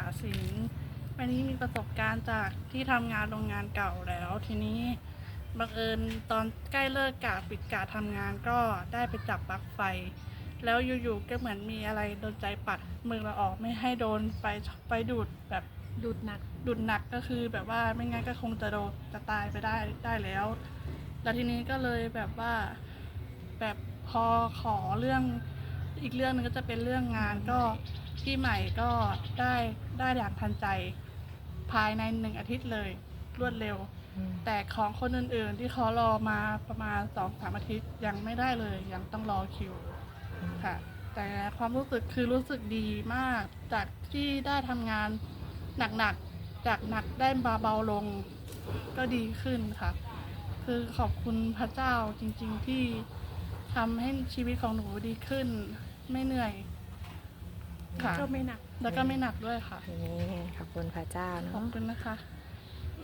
าศิลป์วันนี้มีประสบการณ์จากที่ทำงานโรงงานเก่าแล้ว ทีนี้บังเอิญตอนใกล้เลิกกะปิดกะทำงานก็ได้ไปจับปลั๊กไฟ แล้วอยู่ๆก็เหมือนมีอะไรโดนใจปัดมือเราออกไม่ให้โดนไฟไฟดูดแบบดูดหนักดุดหนักก็คือแบบว่าไม่งั้นก็คงจะโดนจะตายไปได้ได้แล้ว แล้วทีนี้ก็เลยแบบว่าแบบพอขอเรื่องอีกเรื่องนึงก็จะเป็นเรื่องงานก็ พี่ใหม่ก็ได้ได้อย่างทันใจภายในหนึ่งอาทิตย์เลยรวดเร็ว แต่ของคนอื่นๆ ที่เขารอมาประมาณสองสามอาทิตย์ยังไม่ได้เลย ยังต้องรอคิวค่ะ แต่ความรู้สึกคือรู้สึกดีมาก จากที่ได้ทำงานหนักๆ จากหนักได้มาเบาลงก็ดีขึ้นค่ะ คือขอบคุณพระเจ้าจริงๆที่ทำให้ชีวิตของหนูดีขึ้น ไม่เหนื่อย ค่ะ ก็ไม่หนัก แล้วก็ไม่หนักด้วยค่ะ นี่ขอบคุณพระเจ้าขอบเนาะ คุณนะคะค